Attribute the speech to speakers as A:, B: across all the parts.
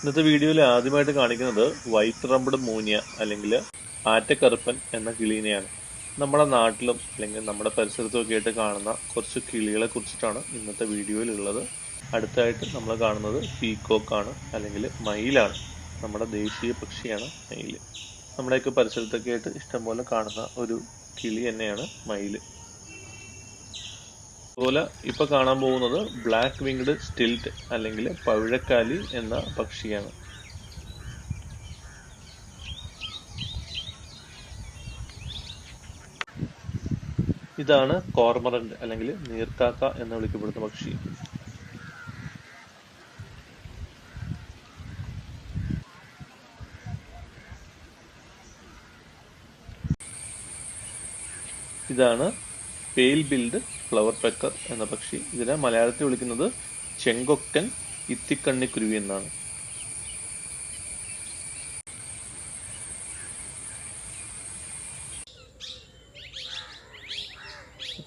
A: ഇന്നത്തെ വീഡിയോയിൽ ആദ്യമായിട്ട് കാണിക്കുന്നത് വൈറ്റ് റംബഡ് മൂനിയ അല്ലെങ്കിൽ ആറ്റക്കറുപ്പൻ എന്ന കിളീനെയാണ്. നമ്മുടെ നാട്ടിലും അല്ലെങ്കിൽ നമ്മുടെ പരിസരത്തും ഒക്കെ ആയിട്ട് കാണുന്ന കുറച്ച് കിളികളെ കുറിച്ചിട്ടാണ് ഇന്നത്തെ വീഡിയോയിൽ ഉള്ളത്. അടുത്തായിട്ട് നമ്മൾ കാണുന്നത് പീക്കോക്കാണ് അല്ലെങ്കിൽ മയിലാണ് നമ്മുടെ ദേശീയ പക്ഷിയാണ് മയിൽ. നമ്മുടെയൊക്കെ പരിസരത്തൊക്കെ ആയിട്ട് ഇഷ്ടംപോലെ കാണുന്ന ഒരു കിളി തന്നെയാണ് മയിൽ അതുപോലെ ഇപ്പൊ കാണാൻ പോകുന്നത് ബ്ലാക്ക് വിങ്ഡ് സ്റ്റിൽറ്റ് അല്ലെങ്കിൽ പവിഴക്കാലി എന്ന പക്ഷിയാണ്. ഇതാണ് കോർമറന്റ് അല്ലെങ്കിൽ നീർക്കാക്ക എന്ന് വിളിക്കപ്പെടുന്ന പക്ഷി. ഇതാണ് പെയിൽ ബിൽഡ് ഫ്ലവർ പെക്കർ എന്ന പക്ഷി. ഇതിനെ മലയാളത്തിൽ വിളിക്കുന്നത് ചെങ്കൊക്കൻ ഇത്തിക്കണ്ണി കുരുവി എന്നാണ്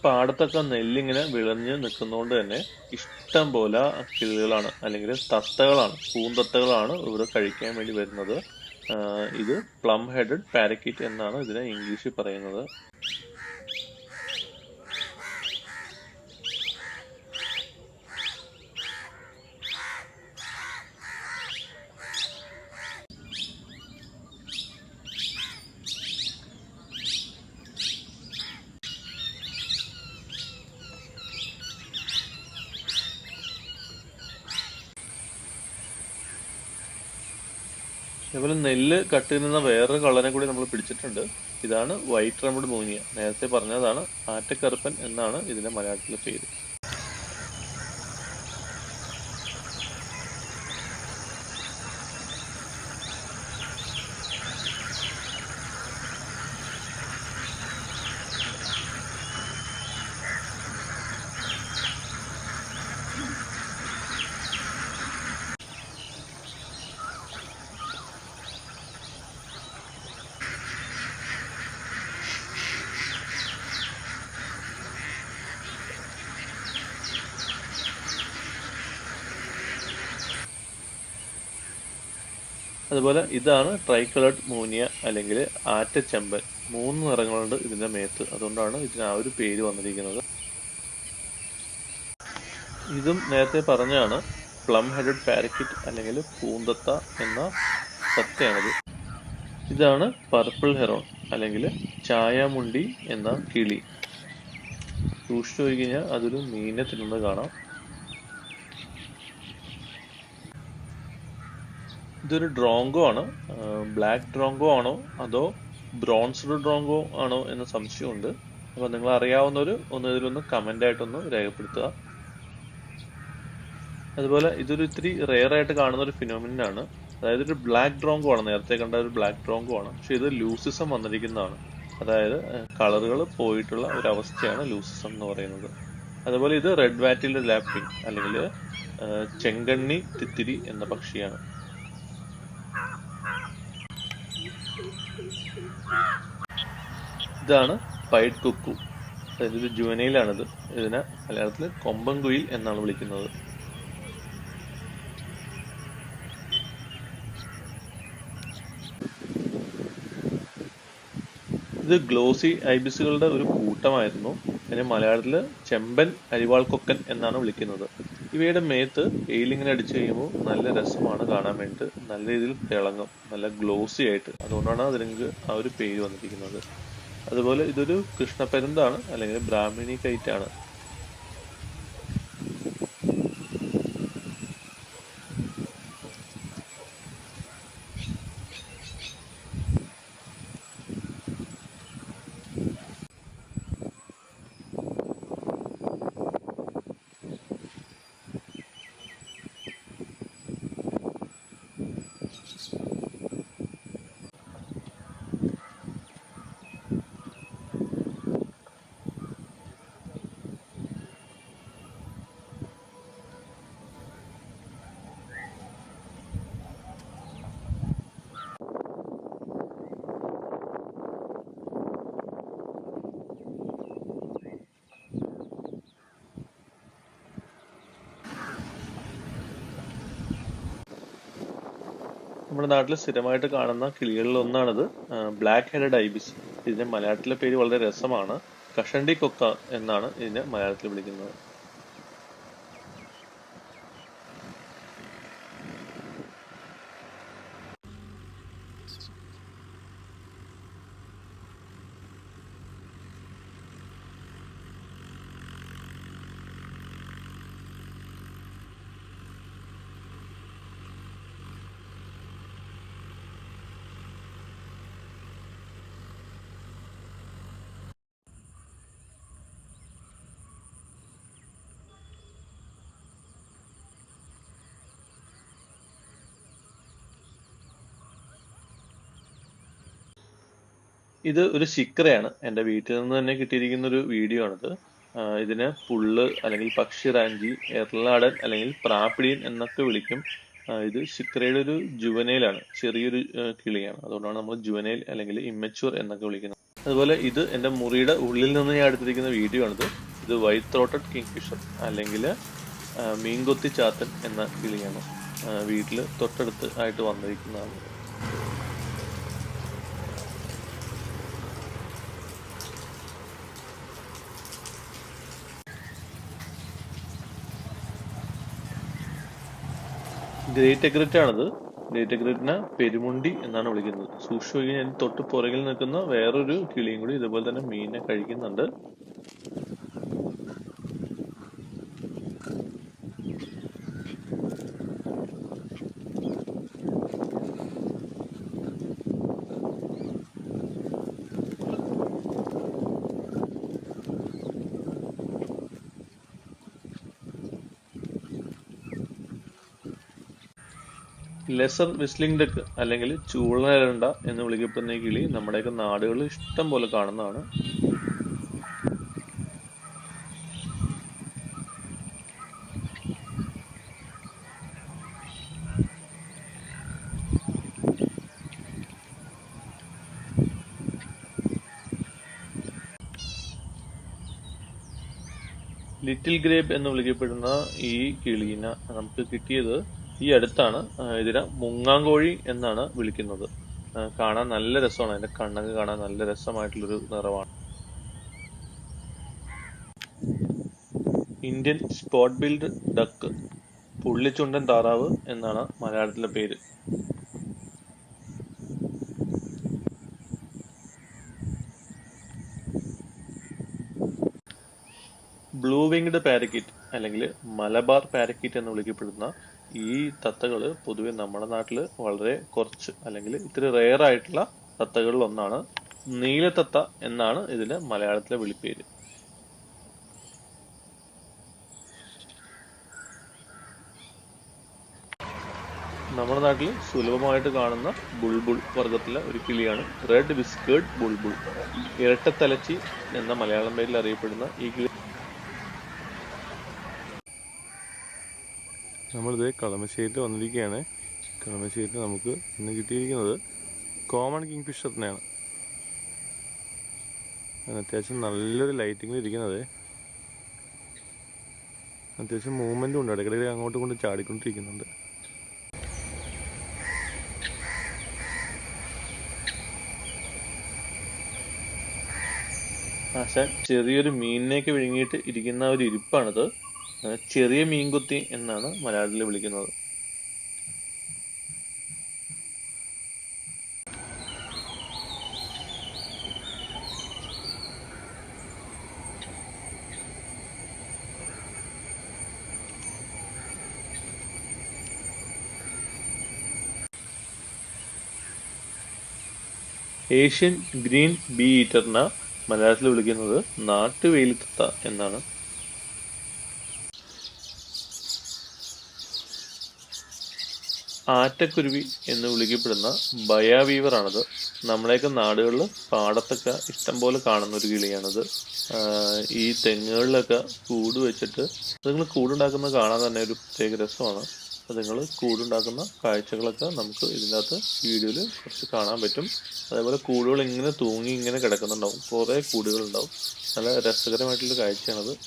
A: പാടത്തൊക്കെ നെല്ലിങ്ങനെ വിളഞ്ഞ് നിൽക്കുന്നതുകൊണ്ട് തന്നെ ഇഷ്ടം പോലെ കിളികളാണ് അല്ലെങ്കിൽ തത്തകളാണ് പൂന്തത്തകളാണ് ഇവിടെ കഴിക്കാൻ വേണ്ടി വരുന്നത്. ഇത് പ്ലം ഹെഡഡ് പാരക്കിറ്റ് എന്നാണ് ഇതിനെ ഇംഗ്ലീഷിൽ പറയുന്നത്. അതുപോലെ നെല്ല് കട്ട് ചെയ്യുന്ന വേറൊരു കളറിനെ കൂടി നമ്മൾ പിടിച്ചിട്ടുണ്ട്. ഇതാണ് വൈറ്റ് റംബഡ് മൂനിയ നേരത്തെ പറഞ്ഞതാണ് ആറ്റക്കറുപ്പൻ എന്നാണ് ഇതിന്റെ മലയാളത്തിലെ പേര്. അതുപോലെ ഇതാണ് ട്രൈ കളേർഡ് മൂനിയ അല്ലെങ്കിൽ ആറ്റച്ചെമ്പൻ മൂന്ന് നിറങ്ങളുണ്ട് ഇതിന്റെ മേത്ത്. അതുകൊണ്ടാണ് ഇതിന് ആ ഒരു പേര് വന്നിരിക്കുന്നത്. ഇതും നേരത്തെ പറഞ്ഞാണ് പ്ലം ഹെഡഡ് പാരക്കിറ്റ് അല്ലെങ്കിൽ പൂന്തത്ത എന്ന തത്തയാണിത് ഇതാണ് പർപ്പിൾ ഹെറോൺ അല്ലെങ്കിൽ ചായാമുണ്ടി എന്ന കിളി. സൂക്ഷിച്ചു കഴിഞ്ഞാൽ അതൊരു മീനെ തിന്നുന്നത് കാണാം. ഇതൊരു ഡ്രോങ്കോ ആണ്. ബ്ലാക്ക് ഡ്രോങ്കോ ആണോ അതോ ബ്രോൺസ്ഡ് ഡ്രോങ്കോ ആണോ എന്ന സംശയമുണ്ട്. അപ്പൊ നിങ്ങൾ അറിയാവുന്നവർ ഒന്ന് ഇതിലൊന്ന് കമന്റ് ആയിട്ടൊന്ന് രേഖപ്പെടുത്തുക. അതുപോലെ ഇതൊരു ഇത്തിരി റെയർ ആയിട്ട് കാണുന്ന ഒരു ഫിനോമിനൻ ആണ്. അതായത് ഒരു ബ്ലാക്ക് ഡ്രോങ്കോ ആണ്. നേരത്തെ കണ്ട ഒരു ബ്ലാക്ക് ഡ്രോങ്കോ ആണ്. പക്ഷെ ഇത് ലൂസിസം വന്നിരിക്കുന്നതാണ്. അതായത് കളറുകൾ പോയിട്ടുള്ള ഒരു അവസ്ഥയാണ് ലൂസിസം എന്ന് പറയുന്നത്. അതുപോലെ ഇത് റെഡ് വാറ്റിൽഡ് ലാപ്പിംഗ് അല്ലെങ്കിൽ ചെങ്കണ്ണി തിത്തിരി എന്ന പക്ഷിയാണ്. ഇതാണ് പൈഡ് കുക്കു. അതായത് ഇത് ജുവനയിലാണിത് ഇതിനെ മലയാളത്തിൽ കൊമ്പൻകുയിൽ എന്നാണ് വിളിക്കുന്നത്. ഇത് ഗ്ലോസി ഐബിസുകളുടെ ഒരു കൂട്ടമായിരുന്നു. അതിനെ മലയാളത്തിൽ ചെമ്പൻ അരിവാൾ കൊക്കൻ എന്നാണ് വിളിക്കുന്നത്. ഇവയുടെ മേത്ത് എയിലിങ്ങനെ അടിച്ചു കഴിയുമ്പോൾ നല്ല രസമാണ് കാണാൻ വേണ്ടിയിട്ട്. നല്ല രീതിയിൽ തിളങ്ങും നല്ല ഗ്ലോസി ആയിട്ട്. അതുകൊണ്ടാണ് അതിന് ആ ഒരു പേര് വന്നിരിക്കുന്നത്. അതുപോലെ ഇതൊരു കൃഷ്ണപരന്താണ് അല്ലെങ്കിൽ ബ്രാഹ്മിണി കൈറ്റ് നമ്മുടെ നാട്ടിൽ സ്ഥിരമായിട്ട് കാണുന്ന കിളികളിൽ ഒന്നാണിത് ബ്ലാക്ക് ഹെഡഡ് ഐബിസ് ഇതിന്റെ മലയാളത്തിലെ പേര് വളരെ രസമാണ്. കഷണ്ടി കൊക്ക എന്നാണ് ഇതിനെ മലയാളത്തിൽ വിളിക്കുന്നത്. ഇത് ഒരു ശിക്രയാണ് എന്റെ വീട്ടിൽ നിന്ന് തന്നെ കിട്ടിയിരിക്കുന്ന ഒരു വീഡിയോ ആണിത് ഇതിനെ പുള്ള് അല്ലെങ്കിൽ പക്ഷി റാഞ്ചി എർലാടൻ അല്ലെങ്കിൽ പ്രാപ്പിടിയൻ എന്നൊക്കെ വിളിക്കും. ഇത് ശിക്രയുടെ ഒരു ജുവനയിലാണ് ചെറിയൊരു കിളിയാണ്. അതുകൊണ്ടാണ് നമ്മൾ ജുവനൈൽ അല്ലെങ്കിൽ ഇമ്മച്യൂർ എന്നൊക്കെ വിളിക്കുന്നത്. അതുപോലെ ഇത് എന്റെ മുറിയുടെ ഉള്ളിൽ നിന്ന് ഞാൻ എടുത്തിരിക്കുന്ന വീഡിയോ ആണിത് ഇത് വൈറ്റ് ത്രോട്ടഡ് കിങ് ഫിഷർ അല്ലെങ്കിൽ മീൻകൊത്തി ചാത്തൻ എന്ന കിളിയാണ്. വീട്ടിൽ തൊട്ടടുത്ത് ആയിട്ട് വന്നിരിക്കുന്നതാണ്. ഗ്രേറ്റ് എഗ്രറ്റ് ആണത് ഗ്രേറ്റ് എഗ്രറ്റിനെ പെരുമുണ്ടി എന്നാണ് വിളിക്കുന്നത്. സൂക്ഷിച്ചു ഞാൻ തൊട്ട് പുറകിൽ നിൽക്കുന്ന വേറൊരു കിളിയും കൂടി ഇതുപോലെ തന്നെ മീനിനെ കഴിക്കുന്നുണ്ട്. ലെസർ വിസ്ലിംഗ് ഡക്ക് അല്ലെങ്കിൽ ചൂളനരണ്ട എന്ന് വിളിക്കപ്പെടുന്ന ഈ കിളി നമ്മുടെയൊക്കെ നാടുകളിൽ ഇഷ്ടം പോലെ കാണുന്നതാണ്. ലിറ്റിൽ ഗ്രേപ്പ് എന്ന് വിളിക്കപ്പെടുന്ന ഈ കിളീന നമുക്ക് കിട്ടിയത് ഈ അടുത്താണ് ഇതിനെ മുങ്ങാങ്കോഴി എന്നാണ് വിളിക്കുന്നത്. കാണാൻ നല്ല രസമാണ്. അതിന്റെ കണ്ണൊക്കെ കാണാൻ നല്ല രസമായിട്ടുള്ളൊരു നിറമാണ് ഇന്ത്യൻ സ്പോട്ട് ബിൽഡ് ഡക്ക് പുള്ളിച്ചുണ്ടൻ താറാവ് എന്നാണ് മലയാളത്തിലെ പേര്. ബ്ലൂ വിങ്ഡ് പാരക്കിറ്റ് അല്ലെങ്കിൽ മലബാർ പാരക്കിറ്റ് എന്ന് വിളിക്കപ്പെടുന്ന ഈ തത്തകൾ പൊതുവെ നമ്മുടെ നാട്ടിൽ വളരെ കുറച്ച് അല്ലെങ്കിൽ ഇത്തിരി റെയർ ആയിട്ടുള്ള തത്തകളിൽ ഒന്നാണ് നീലത്തത്ത എന്നാണ് ഇതിന് മലയാളത്തിലെ വിളിപ്പേര്. നമ്മുടെ നാട്ടിൽ സുലഭമായിട്ട് കാണുന്ന ബുൾബുൾ വർഗത്തിലെ ഒരു കിളിയാണ് റെഡ് വിസ്കേർഡ് ബുൾബുൾ. ഇരട്ടത്തലച്ചി എന്ന മലയാളം പേരിൽ അറിയപ്പെടുന്ന ഈ കിളി നമ്മളിത് കളമശ്ശേരിയിൽ വന്നിരിക്കുകയാണ്. കളമശ്ശേരിയിൽ നമുക്ക് ഇന്ന് കിട്ടിയിരിക്കുന്നത് കോമൺ കിങ് തന്നെയാണ്. അത്യാവശ്യം നല്ലൊരു ലൈറ്റിങ്ങിൽ ഇരിക്കുന്നത്. അത്യാവശ്യം മൂവ്മെന്റും ഉണ്ട്. ഇടയ്ക്കിടയ്ക്ക് അങ്ങോട്ടും കൊണ്ട് ചാടിക്കൊണ്ടിരിക്കുന്നുണ്ട്. ചെറിയൊരു മീനിനേക്ക് വിഴുങ്ങിയിട്ട് ഇരിക്കുന്ന ഒരു ഇരിപ്പാണിത്. ചെറിയ മീൻകുത്തി എന്നാണ് മലയാളത്തിൽ വിളിക്കുന്നത്. ഏഷ്യൻ ഗ്രീൻ ബീ ഈറ്ററിനെ മലയാളത്തിൽ വിളിക്കുന്നത് നാട്ടുവേലിത്തത്ത എന്നാണ്. ആറ്റക്കുരുവി എന്ന് വിളിക്കപ്പെടുന്ന ബയാവീവറാണത്. നമ്മളെയൊക്കെ നാടുകളിൽ പാടത്തൊക്കെ ഇഷ്ടം പോലെ കാണുന്ന ഒരു കിളിയാണിത്. ഈ തെങ്ങുകളിലൊക്കെ കൂട് വെച്ചിട്ട് നിങ്ങൾ കൂടുണ്ടാക്കുന്നത് കാണാൻ തന്നെ ഒരു പ്രത്യേക രസമാണ്. നിങ്ങൾ കൂടുണ്ടാക്കുന്ന കാഴ്ചകളൊക്കെ നമുക്ക് ഇതിനകത്ത് വീഡിയോയിൽ കുറച്ച് കാണാൻ പറ്റും. അതേപോലെ കൂടുകൾ ഇങ്ങനെ തൂങ്ങി ഇങ്ങനെ കിടക്കുന്നുണ്ടാവും. കുറേ കൂടുകളുണ്ടാവും. നല്ല രസകരമായിട്ടുള്ള കാഴ്ചയാണത്.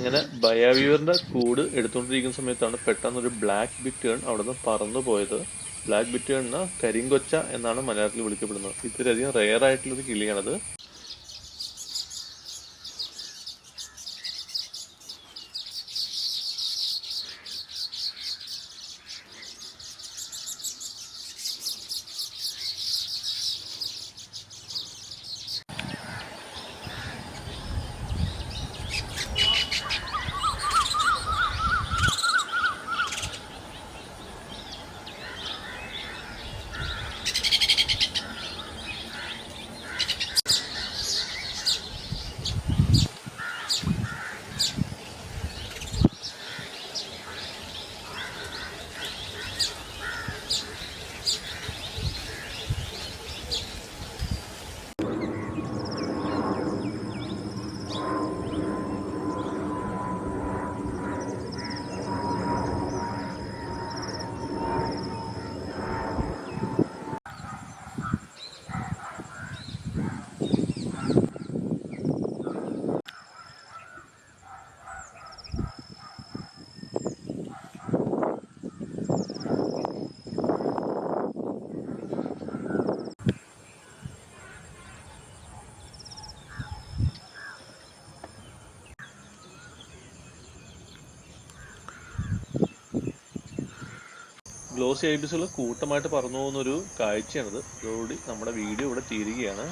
A: ഇങ്ങനെ ബയാവ്യൂറിന്റെ കൂട് എടുത്തുകൊണ്ടിരിക്കുന്ന സമയത്താണ് പെട്ടെന്ന് ഒരു ബ്ലാക്ക് ബിറ്റേൺ അവിടെ നിന്ന് പറന്നു പോയത്. ബ്ലാക്ക് ബിറ്റേണിന് കരിങ്കൊച്ച എന്നാണ് മലയാളത്തിൽ വിളിക്കപ്പെടുന്നത്. ഇത്രയധികം റെയർ ആയിട്ടുള്ളൊരു കിളിയാണത്. ഗ്ലോസി ഐബിസുകൾ കൂട്ടമായിട്ട് പറന്നു പോകുന്ന ഒരു കാഴ്ചയാണിത്. അതോടുകൂടി നമ്മുടെ വീഡിയോ ഇവിടെ തീരുകയാണ്.